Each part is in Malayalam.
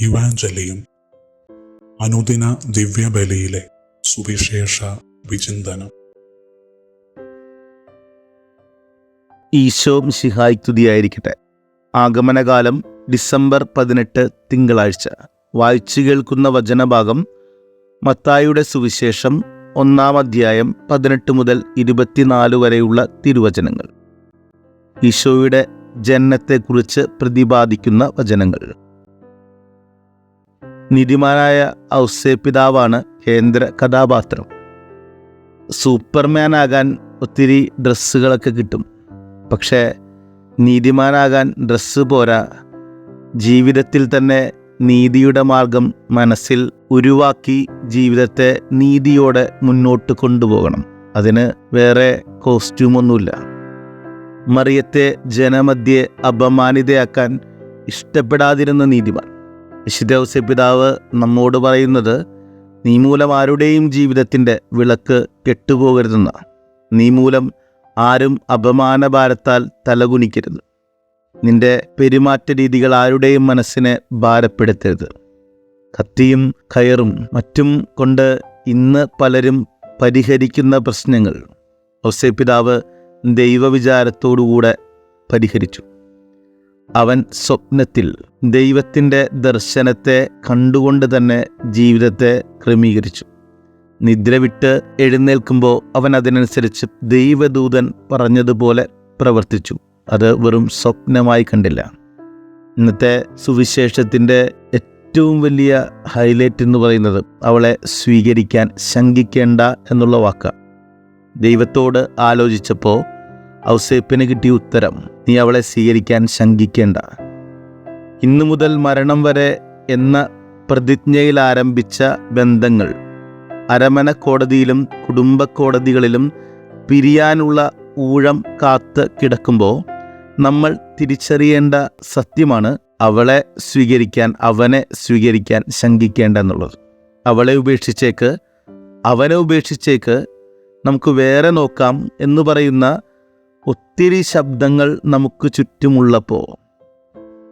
യുവാഞ്ജലിയും അനുദിന ദിവ്യബലിയിലെ സുവിശേഷ വിചിന്തനം. ഈശോം മിശിഹായ് തുതിയായിരിക്കട്ടെ ആഗമനകാലം ഡിസംബർ പതിനെട്ട് തിങ്കളാഴ്ച. വായിച്ചു കേൾക്കുന്ന വചനഭാഗം മത്തായുടെ സുവിശേഷം ഒന്നാം അധ്യായം പതിനെട്ട് മുതൽ ഇരുപത്തിനാല് വരെയുള്ള തിരുവചനങ്ങൾ. ഈശോയുടെ ജനനത്തെക്കുറിച്ച് പ്രതിപാദിക്കുന്ന വചനങ്ങൾ. നിധിമാനായ ഔസേപിതാവാണ് കേന്ദ്ര കഥാപാത്രം. സൂപ്പർമാൻ ആകാൻ ഒത്തിരി ഡ്രസ്സുകളൊക്കെ കിട്ടും. പക്ഷേ നീതിമാനാകാൻ ഡ്രസ്സ് പോരാ. ജീവിതത്തിൽ തന്നെ നീതിയുടെ മാർഗം മനസ്സിൽ ഉരുവാക്കി ജീവിതത്തെ നീതിയോടെ മുന്നോട്ട് കൊണ്ടുപോകണം. അതിന് വേറെ കോസ്റ്റ്യൂമൊന്നുമില്ല. മറിയത്തെ ജനമധ്യെ അപമാനിതയാക്കാൻ ഇഷ്ടപ്പെടാതിരുന്ന നീതിമാൻ. വിശുദ്ധ പിതാവ് നമ്മോട് പറയുന്നത് നീ മൂലം ആരുടെയും ജീവിതത്തിന്റെ വിളക്ക് കെട്ടുപോകരുതെന്ന. നീ മൂലം ആരും അപമാനഭാരത്താൽ തലകുനിക്കരുത്. നിന്റെ പെരുമാറ്റ രീതികൾ ആരുടെയും മനസ്സിനെ ഭാരപ്പെടുത്തരുത്. കത്തിയും കയറും മറ്റും കൊണ്ട് ഇന്ന് പലരും പരിഹരിക്കുന്ന പ്രശ്നങ്ങൾ. ഔസേപിതാവ് ദൈവവിചാരത്തോടുകൂടെ പരിഹരിച്ചു. അവൻ സ്വപ്നത്തിൽ ദൈവത്തിന്റെ ദർശനത്തെ കണ്ടുകൊണ്ട് തന്നെ ജീവിതത്തെ ക്രമീകരിച്ചു. നിദ്ര വിട്ട് എഴുന്നേൽക്കുമ്പോൾ അവൻ അതിനനുസരിച്ച് ദൈവദൂതൻ പറഞ്ഞതുപോലെ പ്രവർത്തിച്ചു. അത് വെറും സ്വപ്നമായി കണ്ടില്ല. ഇന്നത്തെ സുവിശേഷത്തിന്റെ ഏറ്റവും വലിയ ഹൈലൈറ്റ് എന്ന് പറയുന്നത് അവളെ സ്വീകരിക്കാൻ ശങ്കിക്കേണ്ട എന്നുള്ള വാക്ക. ദൈവത്തോട് ആലോചിച്ചപ്പോൾ ഔസേപ്പിന് കിട്ടിയ ഉത്തരം നീ അവളെ സ്വീകരിക്കാൻ ശങ്കിക്കേണ്ട. ഇന്നു മുതൽ മരണം വരെ എന്ന പ്രതിജ്ഞയിൽ ആരംഭിച്ച ബന്ധങ്ങൾ അരമന കോടതിയിലും കുടുംബ കോടതികളിലും പിരിയാനുള്ള ഊഴം കാത്ത് കിടക്കുമ്പോൾ നമ്മൾ തിരിച്ചറിയേണ്ട സത്യമാണ് അവളെ സ്വീകരിക്കാൻ അവനെ സ്വീകരിക്കാൻ ശങ്കിക്കേണ്ട എന്നുള്ളത്. അവളെ ഉപേക്ഷിച്ചേക്ക് അവനെ ഉപേക്ഷിച്ചേക്ക് നമുക്ക് വേറെ നോക്കാം എന്ന് പറയുന്ന ഒത്തിരി ശബ്ദങ്ങൾ നമുക്ക് ചുറ്റുമുള്ളപ്പോൾ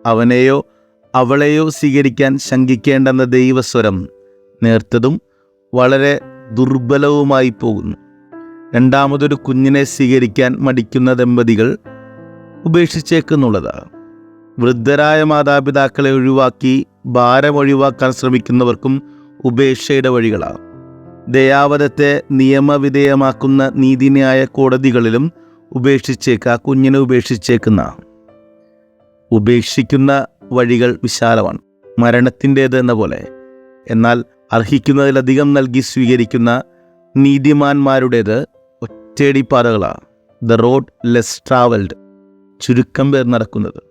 അവനെയോ അവളെയോ സ്വീകരിക്കാൻ ശങ്കിക്കേണ്ടെന്ന ദൈവസ്വരം നേർത്തതും വളരെ ദുർബലവുമായി പോകുന്നു. രണ്ടാമതൊരു കുഞ്ഞിനെ സ്വീകരിക്കാൻ മടിക്കുന്ന ദമ്പതികൾ ഉപേക്ഷിച്ചേക്കുന്നുള്ളതാണ് വൃദ്ധരായ മാതാപിതാക്കളെ ഒഴിവാക്കി ഭാരം ഒഴിവാക്കാൻ ശ്രമിക്കുന്നവർക്കും ഉപേക്ഷയുടെ വഴികളാണ് ദയാവധത്തെ നിയമവിധേയമാക്കുന്ന നീതിന്യായ കോടതികളിലും ഉപേക്ഷിച്ചേക്ക് ആ കുഞ്ഞിനെ ഉപേക്ഷിച്ചേക്കുന്ന. ഉപേക്ഷിക്കുന്ന വഴികൾ വിശാലമാണ്. മരണത്തിന്റേത് എന്ന പോലെ. എന്നാൽ അർഹിക്കുന്നതിലധികം നൽകി സ്വീകരിക്കുന്ന നീതിമാന്മാരുടേത് ഒറ്റയടി പാതകളാണ് ദ റോഡ് ലെസ് ട്രാവൽഡ് ചുരുക്കം പേർ നടക്കുന്നത്.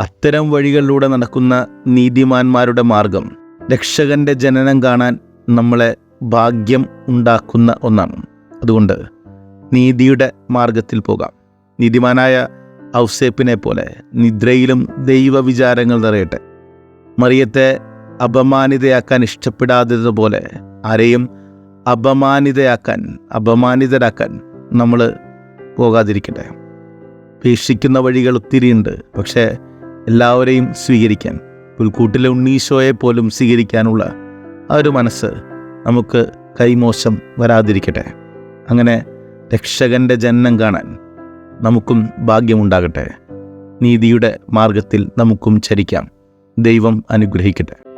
അത്തരം വഴികളിലൂടെ നടക്കുന്ന നീതിമാന്മാരുടെ മാർഗം രക്ഷകന്റെ ജനനം കാണാൻ നമ്മളെ ഭാഗ്യം ഉണ്ടാക്കുന്ന ഒന്നാണ്. അതുകൊണ്ട് നീതിയുടെ മാർഗത്തിൽ പോകാം. നീതിമാനായ ഔസേപ്പിനെ പോലെ നിദ്രയിലും ദൈവവിചാരങ്ങൾ നിറയട്ടെ. മറിയത്തെ അപമാനിതയാക്കാൻ ഇഷ്ടപ്പെടാത്തതുപോലെ ആരെയും അപമാനിതയാക്കാൻ അപമാനിതരാക്കാൻ നമ്മൾ പോകാതിരിക്കട്ടെ. വീക്ഷിക്കുന്ന വഴികൾ ഒത്തിരിയുണ്ട് പക്ഷേ എല്ലാവരെയും സ്വീകരിക്കാൻ പുൽക്കൂട്ടിലെ ഉണ്ണീശോയെ പോലും സ്വീകരിക്കാനുള്ള ആ ഒരു മനസ്സ് നമുക്ക് കൈമോശം വരാതിരിക്കട്ടെ. അങ്ങനെ രക്ഷകന്റെ ജനനം കാണാൻ നമുക്കും ഭാഗ്യമുണ്ടാകട്ടെ. നീതിയുടെ മാർഗത്തിൽ നമുക്കും ചരിക്കാം. ദൈവം അനുഗ്രഹിക്കട്ടെ.